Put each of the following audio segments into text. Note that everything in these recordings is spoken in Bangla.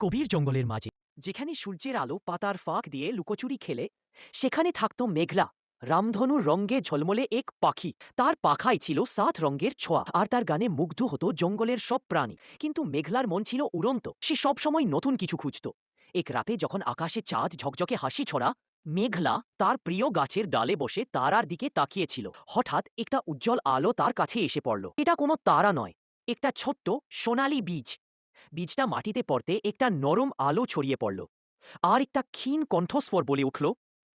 গভীর জঙ্গলের মাঝে, যেখানে সূর্যের আলো পাতার ফাঁক দিয়ে লুকোচুরি খেলে, সেখানে থাকত মেঘলা রামধনুর রঙ্গে ঝলমলে এক পাখি। তার পাখায় ছিল সাত রঙের ছোঁয়া, আর তার গানে মুগ্ধ হতো জঙ্গলের সব প্রাণী। কিন্তু মেঘলার মন ছিল উড়ন্ত, সে সবসময় নতুন কিছু খুঁজত। এক রাতে যখন আকাশে চাঁদ ঝকঝকে হাসি ছড়া, মেঘলা তার প্রিয় গাছের ডালে বসে তারার দিকে তাকিয়েছিল। হঠাৎ একটা উজ্জ্বল আলো তার কাছে এসে পড়ল। এটা কোনো তারা নয়, একটা ছোট্ট সোনালি বীজ। বীজটা মাটিতে পড়তে একটা নরম আলো ছড়িয়ে পড়ল। আর একটা ক্ষীণ কণ্ঠস্বর বলে উঠল,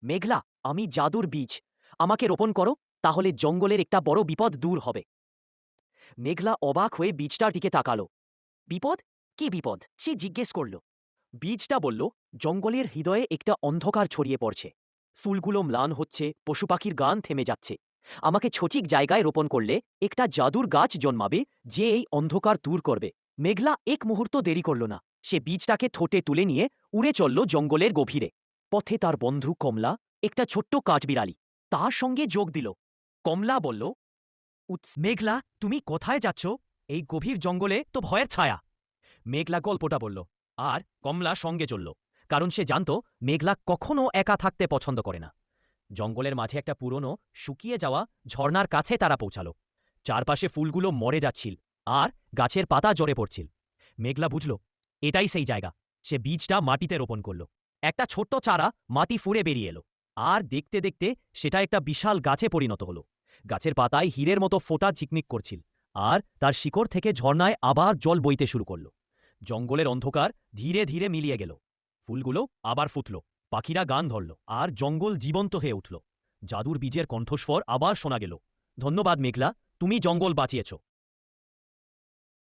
মেঘলা, আমি জাদুর বীজ। আমাকে রোপণ করো, তাহলে জঙ্গলের একটা বড় বিপদ দূর হবে মেঘলা অবাক হয়ে বীজটার দিকে তাকালো। বিপদ? কি বিপদ? সে জিজ্ঞেস করল। বীজটা বলল, জঙ্গলের হৃদয়ে একটা অন্ধকার ছড়িয়ে পড়ছে। ফুলগুলো ম্লান হচ্ছে, পশু পাখির গান থেমে যাচ্ছে। আমাকে ছচিক জায়গায় রোপণ করলে একটা জাদুর গাছ জন্মাবে, যে এই অন্ধকার দূর করবে। মেঘলা এক মুহূর্ত দেরি করল না। সে বীজটাকে ঠোঁটে তুলে নিয়ে উড়ে চলল জঙ্গলের গভীরে। পথে তার বন্ধু কমলা একটা ছোট্ট কাঠবিড়ালি তার সঙ্গে যোগ দিল। কমলা বলল "উৎস, মেঘলা তুমি কোথায় যাচ্ছ? এই গভীর জঙ্গলে তো ভয়ের ছায়া। মেঘলা গল্পটা বলল আর কমলা সঙ্গে চলল কারণ সে জানত মেঘলা কখনো একা থাকতে পছন্দ করে না। জঙ্গলের মাঝে একটা পুরনো শুকিয়ে যাওয়া ঝর্ণার কাছে তারা পৌঁছাল। চারপাশে ফুলগুলো মরে যাচ্ছিল আর গাছের পাতা জড়ে পড়ছিল। মেঘলা বুঝল, এটাই সেই জায়গা। সে বীজটা মাটিতে রোপণ করল। একটা ছোট্ট চারা মাটি ফুঁড়ে বেরিয়ে এলো। আর দেখতে দেখতে সেটা একটা বিশাল গাছে পরিণত হলো। গাছের পাতায় হীরের মতো ফোঁটা ঝিকমিক করছিল আর তার শিকড় থেকে ঝর্ণায় আবার জল বইতে শুরু করল। জঙ্গলের অন্ধকার ধীরে ধীরে মিলিয়ে গেল। ফুলগুলো আবার ফুটল, পাখিরা গান ধরল আর জঙ্গল জীবন্ত হয়ে উঠল। জাদুর বীজের কণ্ঠস্বর আবার শোনা গেল। ধন্যবাদ মেঘলা, তুমি জঙ্গল বাঁচিয়েছ।